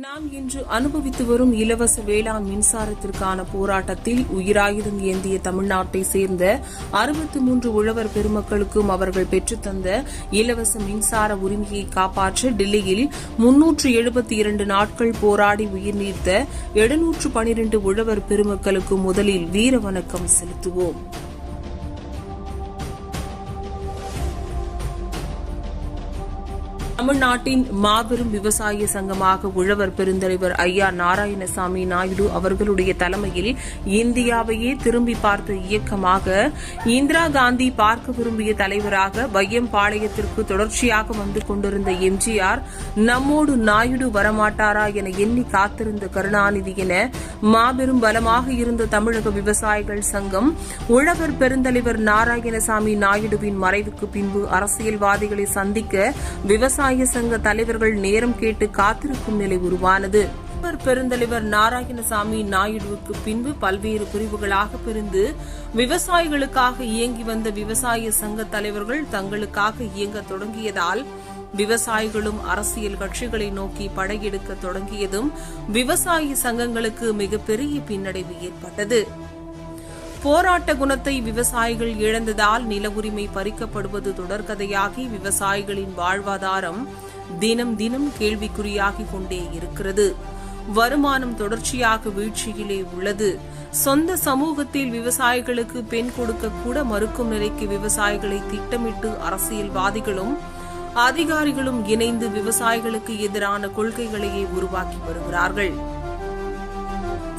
நாம் இன்று அனுபவித்து வரும் இலவச வேளாண் மின்சாரத்திற்கான போராட்டத்தில் உயிராயுதம் ஏந்திய தமிழ்நாட்டை சேர்ந்த அறுபத்தி மூன்று உழவர் பெருமக்களுக்கும் அவர்கள் பெற்றுத்தந்த இலவச மின்சார உரிமையை காப்பாற்ற டெல்லியில் முன்னூற்று எழுபத்தி இரண்டு நாட்கள் போராடி உயிர் நீத்த எழுநூற்று பனிரண்டு உழவர் பெருமக்களுக்கு முதலில் வீர வணக்கம் செலுத்துவோம். தமிழ்நாட்டின் மாபெரும் விவசாய சங்கமாக உழவர் பெருந்தலைவர் ஐயா நாராயணசாமி நாயுடு அவர்களுடைய தலைமையில் இந்தியாவையே திரும்பி பார்த்த இயக்கமாக இந்திரா காந்தி பார்க்க விரும்பிய தலைவராக வையம்பாளையத்திற்கு தொடர்ச்சியாக வந்து கொண்டிருந்த எம்ஜிஆர் நம்மோடு நாயுடு வரமாட்டாரா என எண்ணி காத்திருந்த கருணாநிதி என மாபெரும் பலமாக இருந்த தமிழக விவசாயிகள் சங்கம் உழவர் பெருந்தலைவர் நாராயணசாமி நாயுடுவின் மறைவுக்கு பின்பு அரசியல்வாதிகளை சந்திக்க விவசாய விவசாய சங்க தலைவர்கள் நேரம் கேட்டு காத்திருக்கும் நிலை உருவானது. உழவர் பெருந்தலைவர் நாராயணசாமி நாயுடுவுக்கு பின்பு பல்வேறு பிரிவுகளாக பிரிந்து விவசாயிகளுக்காக இயங்கி வந்த விவசாய சங்க தலைவர்கள் தங்களுக்காக இயங்க தொடங்கியதால் விவசாயிகளும் அரசியல் கட்சிகளை நோக்கி படையெடுக்க தொடங்கியதும் விவசாய சங்கங்களுக்கு மிகப்பெரிய பின்னடைவு ஏற்பட்டது. போராட்ட குணத்தை விவசாயிகள் இழந்ததால் நில உரிமை பறிக்கப்படுவது தொடர்கதையாகி விவசாயிகளின் வாழ்வாதாரம் தினம் தினம் கேள்விக்குறியாகி கொண்டே இருக்கிறது. வருமானம் தொடர்ச்சியாக வீழ்ச்சியிலே உள்ளது. சொந்த சமூகத்தில் விவசாயிகளுக்கு பெண் கொடுக்க கூட மறுக்கும் நிலைக்கு விவசாயிகளை திட்டமிட்டு அரசியல்வாதிகளும் அதிகாரிகளும் இணைந்து விவசாயிகளுக்கு எதிரான கொள்கைகளையே உருவாக்கி வருகிறார்கள்.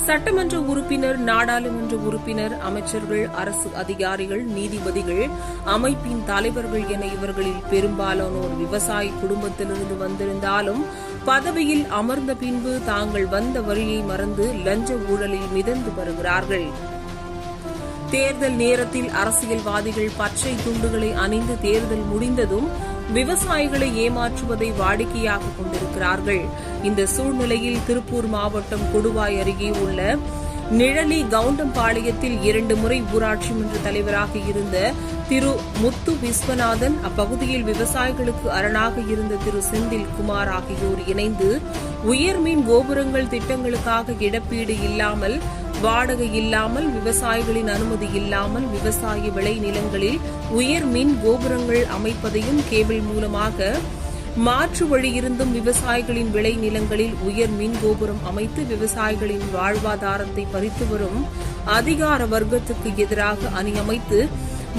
சட்டமன்ற உறுப்பினர் நாடாளுமன்ற உறுப்பினர் அமைச்சர்கள் அரசு அதிகாரிகள் நீதிபதிகள் அமைப்பின் தலைவர்கள் என இவர்களில் பெரும்பாலானோர் விவசாய குடும்பத்திலிருந்து வந்திருந்தாலும் பதவியில் அமர்ந்த பின்பு தாங்கள் வந்த வழியை மறந்து லஞ்ச ஊழலில் மிதந்து வருகிறார்கள். தேர்தல் நேரத்தில் அரசியல்வாதிகள் பச்சை துண்டுகளை அணிந்து தேர்தல் முடிந்ததும் விவசாயிகளை ஏமாற்றுவதை வாடிக்கையாக கொண்டிருக்கிறார்கள். இந்த சூழ்நிலையில் திருப்பூர் மாவட்டம் கொடுவாய் அருகே உள்ள நிழலி கவுண்டம்பாளையத்தில் இரண்டு முறை ஊராட்சி மன்ற தலைவராக இருந்த திரு முத்து விஸ்வநாதன் அப்பகுதியில் விவசாயிகளுக்கு அரணாக இருந்த திரு செந்தில் குமார் ஆகியோர் இணைந்து உயர்மின் கோபுரங்கள் திட்டங்களுக்காக இழப்பீடு இல்லாமல் வாடகை இல்லாமல் விவசாயிகளின் அனுமதி இல்லாமல் விவசாய விளை நிலங்களில் உயர் மின் கோபுரங்கள் அமைப்பதையும் கேபிள் மூலமாக மாற்று வழியிருந்தும் விவசாயிகளின் விளை நிலங்களில் உயர் மின் கோபுரம் அமைத்து விவசாயிகளின் வாழ்வாதாரத்தை பறித்து வரும் அதிகார வர்க்கத்துக்கு எதிராக அணி அமைத்து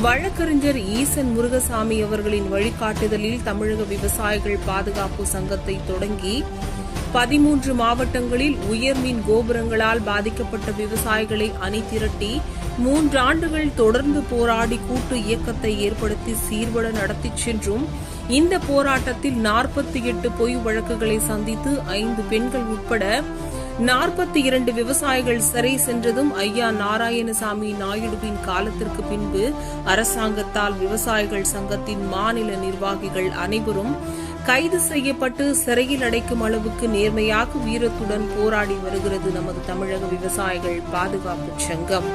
வழக்கறிஞர் ஈசன் முருகசாமி அவர்களின் வழிகாட்டுதலில் தமிழக விவசாயிகள் பாதுகாப்பு சங்கத்தை தொடங்கி பதிமூன்று மாவட்டங்களில் உயர்மின் கோபுரங்களால் பாதிக்கப்பட்ட விவசாயிகளை அணி திரட்டி மூன்றாண்டுகள் தொடர்ந்து போராடி கூட்டு இயக்கத்தை ஏற்படுத்தி சீர்வட நடத்திச் சென்றும் இந்த போராட்டத்தில் நாற்பத்தி எட்டு பொய் வழக்குகளை சந்தித்து ஐந்து பெண்கள் உட்பட நாற்பத்தி இரண்டு விவசாயிகள் சிறை சென்றதும் ஐயா நாராயணசாமி நாயுடுவின் காலத்திற்கு பின்பு அரசாங்கத்தால் விவசாயிகள் சங்கத்தின் மாநில நிர்வாகிகள் அனைவரும் கைது செய்யப்பட்டு சிறையில் அடைக்கும் அளவுக்கு நேர்மையாக வீரத்துடன் போராடி வருகிறது நமது தமிழக விவசாயிகள் பாதுகாப்பு சங்கம்.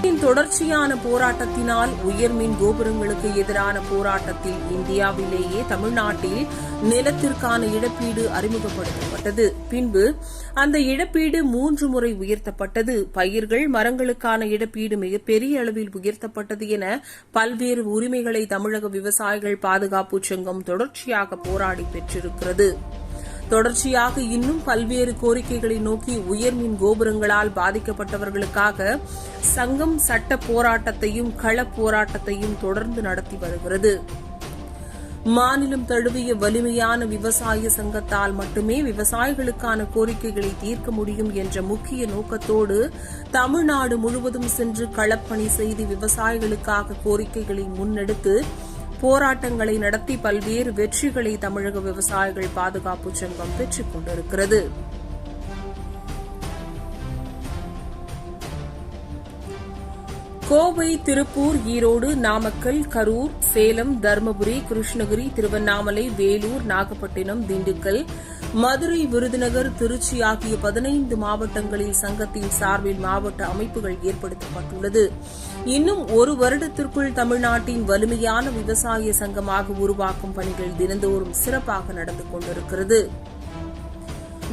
தொடர்ச்சியான போராட்டத்தினால் உயர்மின் கோபுரங்களுக்கு எதிரான போராட்டத்தில் இந்தியாவிலேயே தமிழ்நாட்டில் நிலத்திற்கான இழப்பீடு அறிமுகப்படுத்தப்பட்டது. பின்பு அந்த இழப்பீடு மூன்று முறை உயர்த்தப்பட்டது. பயிர்கள் மரங்களுக்கான இழப்பீடு மிகப்பெரிய அளவில் உயர்த்தப்பட்டது என பல்வேறு உரிமைகளை தமிழக விவசாயிகள் பாதுகாப்பு சங்கம் தொடர்ச்சியாக போராடி பெற்றிருக்கிறது. தொடர்ச்சியாக இன்னும் பல்வேறு கோரிக்கைகளை நோக்கி உயர்மின் கோபுரங்களால் பாதிக்கப்பட்டவர்களுக்காக சங்கம் சட்ட போராட்டத்தையும் கள போராட்டத்தையும் தொடர்ந்து நடத்தி வருகிறது. மாநிலம் தழுவிய வலிமையான விவசாய சங்கத்தால் மட்டுமே விவசாயிகளுக்கான கோரிக்கைகளை தீர்க்க முடியும் என்ற முக்கிய நோக்கத்தோடு தமிழ்நாடு முழுவதும் சென்று களப்பணி செய்து விவசாயிகளுக்காக கோரிக்கைகளை முன்னெடுத்து போராட்டங்களை நடத்தி பல்வேறு வெற்றிகளை தமிழக விவசாயிகள் பாதுகாப்பு சங்கம் பெற்றுக் கொண்டிருக்கிறது. கோவை திருப்பூர் ஈரோடு நாமக்கல் கரூர் சேலம் தருமபுரி கிருஷ்ணகிரி திருவண்ணாமலை வேலூர் நாகப்பட்டினம் திண்டுக்கல் மதுரை விருதுநகர் திருச்சி ஆகிய பதினைந்து மாவட்டங்களில் சங்கத்தின் சார்பில் மாவட்ட அமைப்புகள் ஏற்படுத்தப்பட்டுள்ளது. இன்னும் ஒரு வருடத்திற்குள் தமிழ்நாட்டின் வலிமையான விவசாய சங்கமாக உருவாக்கும் பணிகள் தினந்தோறும் சிறப்பாக நடந்து கொண்டிருக்கிறது.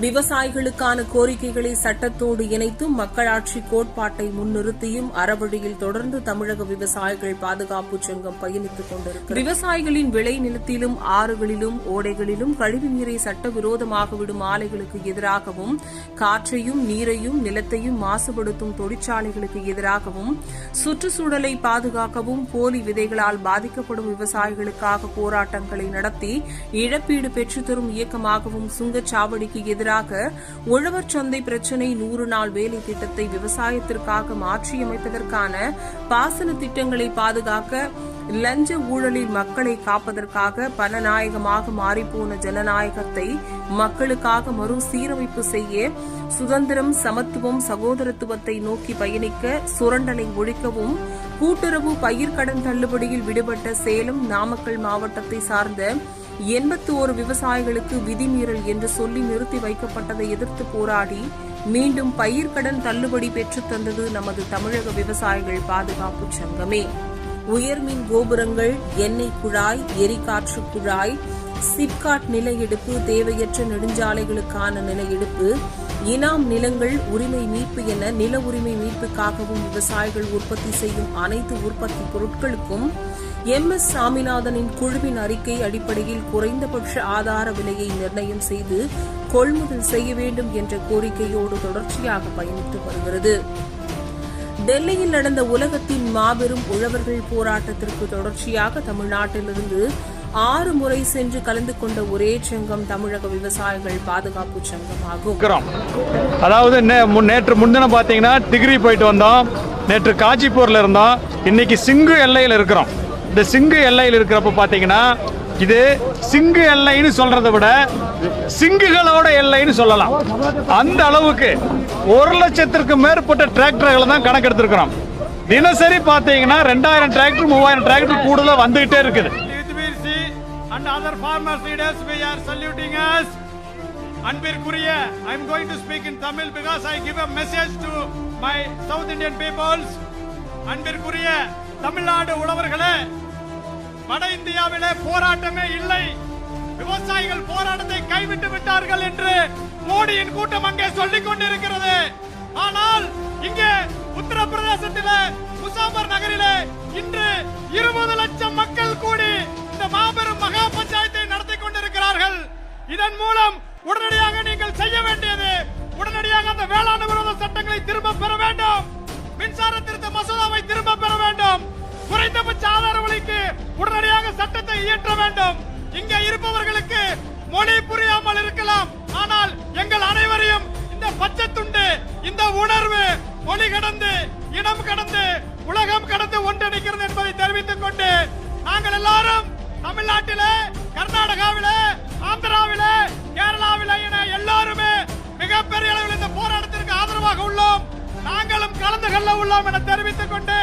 விவசாயிகளுக்கான கோரிக்கைகளை சட்டத்தோடு இணைத்தும் மக்களாட்சி கோட்பாட்டை முன்னிறுத்தியும் அறவழியில் தொடர்ந்து தமிழக விவசாயிகள் பாதுகாப்பு சங்கம் பயணித்துக் கொண்டிருக்கிறது. விவசாயிகளின் விளை நிலத்திலும் ஆறுகளிலும் ஓடைகளிலும் கழிவு நீரை சட்டவிரோதமாக விடும் ஆலைகளுக்கு எதிராகவும் காற்றையும் நீரையும் நிலத்தையும் மாசுபடுத்தும் தொழிற்சாலைகளுக்கு எதிராகவும் சுற்றுச்சூழலை பாதுகாக்கவும் போலி விதைகளால் பாதிக்கப்படும் விவசாயிகளுக்காக போராட்டங்களை நடத்தி இழப்பீடு பெற்றுத்தரும் இயக்கமாகவும் சுங்கச்சாவடிக்கு எதிராக உழவர் சந்தை பிரச்சினை நூறு நாள் வேலை திட்டத்தை விவசாயத்திற்காக மாற்றியமைப்பதற்கான பாசன திட்டங்களை பாதுகாக்க லஞ்ச ஊழலில் மக்களை காப்பதற்காக பணநாயகமாக மாறிப்போன ஜனநாயகத்தை மக்களுக்காக மறுசீரமைப்பு செய்ய சுதந்திரம் சமத்துவம் சகோதரத்துவத்தை நோக்கி பயணிக்க சுரண்டலை ஒழிக்கவும் கூட்டுறவு பயிர்க்கடன் தள்ளுபடியில் விடுபட்ட சேலம் நாமக்கல் மாவட்டத்தை சார்ந்த எண்பத்தி ஓரு விவசாயிகளுக்கு விதிமீறல் என்று சொல்லி நிறுத்தி வைக்கப்பட்டதை எதிர்த்து போராடி மீண்டும் பயிர்க்கடன் தள்ளுபடி பெற்றுத் தந்தது நமது தமிழக விவசாயிகள் பாதுகாப்பு சங்கமே. உயர்மின் கோபுரங்கள் எண்ணெய் குழாய் எரிகாற்று குழாய் சிப்காட் நில எடுப்பு தேவையற்ற நெடுஞ்சாலைகளுக்கான நில எடுப்பு இனாம் நிலங்கள் உரிமை மீட்பு என நில உரிமை மீட்புக்காகவும் விவசாயிகள் உற்பத்தி செய்யும் அனைத்து உற்பத்தி பொருட்களுக்கும் எம் எஸ் சாமிநாதனின் குழுவின் அறிக்கை அடிப்படையில் குறைந்தபட்ச ஆதார விலையை நிர்ணயம் செய்து கொள்முதல் செய்ய வேண்டும் என்ற கோரிக்கையோடு தொடர்ச்சியாக பயணித்து வருகிறது. டெல்லியில் நடந்த உலகத்தின் மாபெரும் உழவர்கள் போராட்டத்திற்கு தொடர்ச்சியாக தமிழ்நாட்டிலிருந்து ஆறு முறை சென்று கலந்து கொண்ட ஒரே சங்கம் தமிழக விவசாயிகள் பாதுகாப்பு சங்கம் ஆகும் அதாவது நே- முன்- நேற்று முன்தினம் பார்த்தீங்கன்னா டிகிரி போயிட்டு வந்தோம். நேற்று காஞ்சிபூர்ல இருந்தோம். இன்னைக்கு சிங்கு எல்லையில் இருக்கிறோம். இந்த சிங்கு எல்லையில் இருக்கிறப்ப பார்த்தீங்கன்னா இது சிங்கு எல்லைன்னு சொல்றதை விட சிங்குகளோட எல்லைன்னு சொல்லலாம். அந்த அளவுக்கு ஒரு லட்சத்திற்கு மேற்பட்ட டிராக்டர்களை தான் கணக்கெடுத்திருக்கிறோம். தினசரி பார்த்தீங்கன்னா ரெண்டாயிரம் டிராக்டர் மூவாயிரம் டிராக்டர் கூடுதலாக வந்துகிட்டே இருக்குது. and other farmers leaders we are saluting us. அன்பிற்குரிய I am going to speak in Tamil because I give a message to my south Indian peoples அன்பிற்குரிய தமிழ்நாடு உழவர்களே வட இந்தியாவிலே போராட்டமே இல்லை. விவசாயிகள் போராட்டத்தை கைவிட்டு விட்டார்கள் என்று மோடியின் கூட்டம் அங்கே சொல்லிக் கொண்டிருக்கிறது. ஆனால் இங்கே உத்தரப்பிரதேசத்தில் முசாபர் நகரிலே இன்று இருபது லட்சம் மக்கள் கூடி இந்த மாபெரும் மகா பஞ்சாயத்தை நடத்தி கொண்டிருக்கிறார்கள். இதன் மூலம் உடனடியாக நீங்கள் செய்ய வேண்டியது உடனடியாக அந்த வேளாண் விரோத சட்டங்களை திரும்ப பெற வேண்டும். மின்சார திருத்த மசோதாவை திரும்ப பெற வேண்டும். குறைந்தபட்ச ஆதார விலைக்கு உடனடியாக சட்டத்தை இயற்ற வேண்டும். இங்கே இருப்பவர்களுக்கு மொழி புரியாமல் இருக்கலாம். ஆனால் எங்கள் அனைவரையும் இந்த பச்சை துண்டு இந்த உணர்வு மொழி கடந்து இனம் கடந்து உலகம் கடந்து ஒன்றிணைக்கிறது என்பதை தெரிவித்துக் கொண்டு நாங்கள் எல்லாரும் தமிழ்நாட்டிலே கர்நாடகாவிலே ஆந்திராவிலே கேரளாவிலே என எல்லாருமே மிகப்பெரிய அளவில் இந்த போராட்டத்திற்கு ஆதரவாக உள்ளோம். நாங்களும் கலந்து கொள்ள உள்ளோம் என தெரிவித்துக் கொண்டு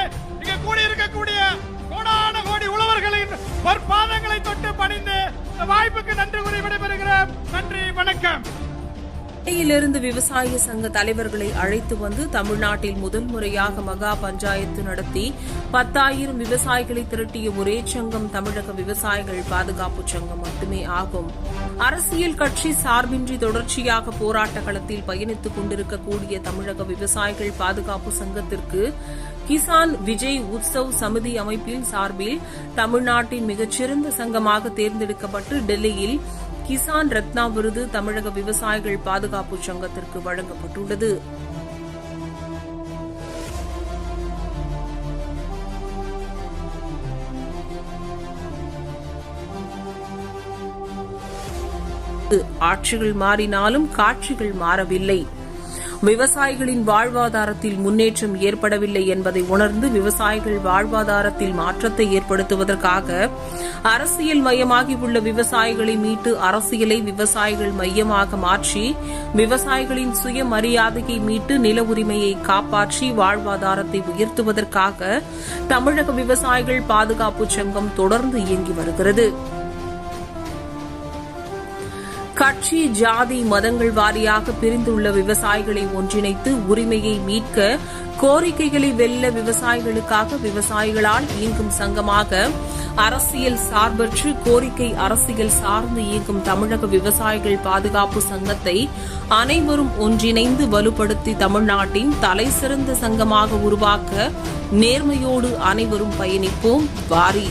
கூடியிருக்கக்கூடிய கோடான கோடி உழவர்களின் பொற்பாதங்களை தொட்டு பணிந்து இந்த வாய்ப்புக்கு நன்றி கூறி விடைபெறுகிறேன். நன்றி வணக்கம். சென்னையிலிருந்து விவசாய சங்க தலைவர்களை அழைத்து வந்து தமிழ்நாட்டில் முதல் முறையாக மகா பஞ்சாயத்து நடத்தி பத்தாயிரம் விவசாயிகளை திரட்டிய ஒரே சங்கம் தமிழக விவசாயிகள் பாதுகாப்பு சங்கம் மட்டுமே ஆகும். அரசியல் கட்சி சார்பின்றி தொடர்ச்சியாக போராட்ட களத்தில் பயணித்துக் கொண்டிருக்கக்கூடிய தமிழக விவசாயிகள் பாதுகாப்பு சங்கத்திற்கு கிசான் விஜய் உத்சவ் சமிதி அமைப்பின் சார்பில் தமிழ்நாட்டின் மிகச்சிறந்த சங்கமாக தேர்ந்தெடுக்கப்பட்டு டெல்லியில் கிசான் ரத்னா விருது தமிழக விவசாயிகள் பாதுகாப்பு சங்கத்திற்கு வழங்கப்பட்டுள்ளது. ஆட்சிகள் மாறினாலும் காட்சிகள் மாறவில்லை. விவசாயிகளின் வாழ்வாதாரத்தில் முன்னேற்றம் ஏற்படவில்லை என்பதை உணர்ந்து விவசாயிகள் வாழ்வாதாரத்தில் மாற்றத்தை ஏற்படுத்துவதற்காக அரசியல் மையமாகி உள்ள விவசாயிகளை மீட்டு அரசியலை விவசாயிகள் மையமாக மாற்றி விவசாயிகளின் சுயமரியாதையை மீட்டு நில உரிமையை காப்பாற்றி வாழ்வாதாரத்தை உயர்த்துவதற்காக தமிழக விவசாயிகள் பாதுகாப்பு சங்கம் தொடர்ந்து இயங்கி வருகிறது. கட்சி ஜாதி மதங்கள் வாரியாக பிரிந்துள்ள விவசாயிகளை ஒன்றிணைத்து உரிமையை மீட்க கோரிக்கைகளை வெல்ல விவசாயிகளுக்காக விவசாயிகளால் இயங்கும் சங்கமாக அரசியல் சார்பற்று கோரிக்கை அரசியல் சார்ந்து இயங்கும் தமிழக விவசாயிகள் பாதுகாப்பு சங்கத்தை அனைவரும் ஒன்றிணைந்து வலுப்படுத்தி தமிழ்நாட்டின் தலைசிறந்த சங்கமாக உருவாக்க நேர்மையோடு அனைவரும் பயணிப்போம். வாரி